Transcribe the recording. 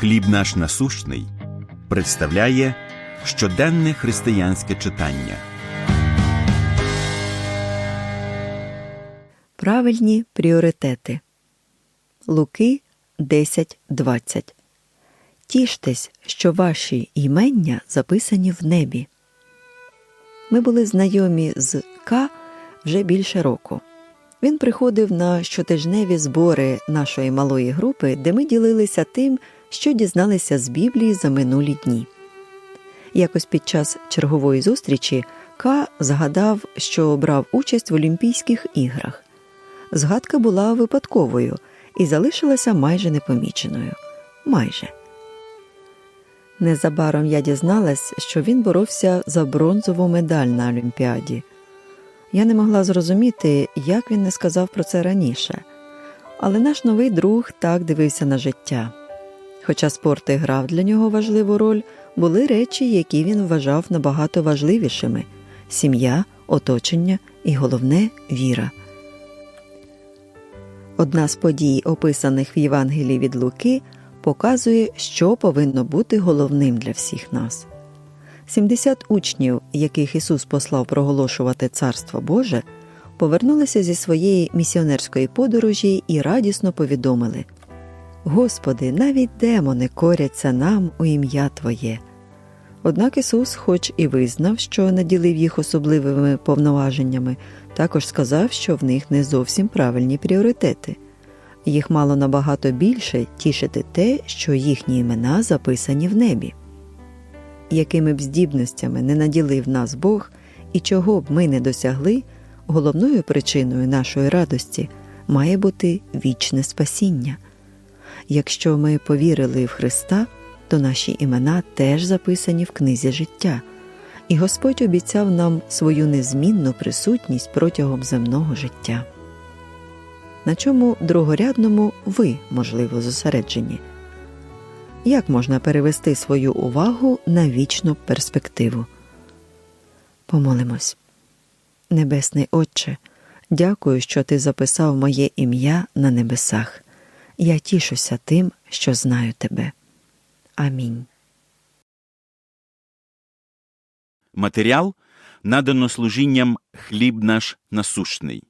Хліб наш насущний представляє щоденне християнське читання. Правильні пріоритети. Луки 10.20. Тіштесь, що ваші імення записані в небі. Ми були знайомі з К вже більше року. Він приходив на щотижневі збори нашої малої групи, де ми ділилися тим, що дізналися з Біблії за минулі дні. Якось під час чергової зустрічі К згадав, що брав участь в Олімпійських іграх. Згадка була випадковою і залишилася майже непоміченою. Майже. Незабаром я дізналась, що він боровся за бронзову медаль на Олімпіаді. Я не могла зрозуміти, як він не сказав про це раніше. Але наш новий друг так дивився на життя. Хоча спорт і грав для нього важливу роль, були речі, які він вважав набагато важливішими сім'я, оточення і головне віра. Одна з подій, описаних в Євангелії від Луки, показує, що повинно бути головним для всіх нас. 70 учнів, яких Ісус послав проголошувати Царство Боже, повернулися зі своєї місіонерської подорожі і радісно повідомили Господи, навіть демони коряться нам у ім'я Твоє. Однак Ісус, хоч і визнав, що наділив їх особливими повноваженнями, також сказав, що в них не зовсім правильні пріоритети. Їх мало набагато більше тішити те, що їхні імена записані в небі. Якими б здібностями не наділив нас Бог і чого б ми не досягли, головною причиною нашої радості має бути вічне спасіння. Якщо ми повірили в Христа, то наші імена теж записані в книзі життя, і Господь обіцяв нам свою незмінну присутність протягом земного життя. На чому другорядному ви, можливо, зосереджені? Як можна перевести свою увагу на вічну перспективу? Помолимось. Небесний Отче, дякую, що ти записав моє ім'я на небесах. Я тішуся тим, що знаю тебе. Амінь. Матеріал надано служінням хліб наш насущний.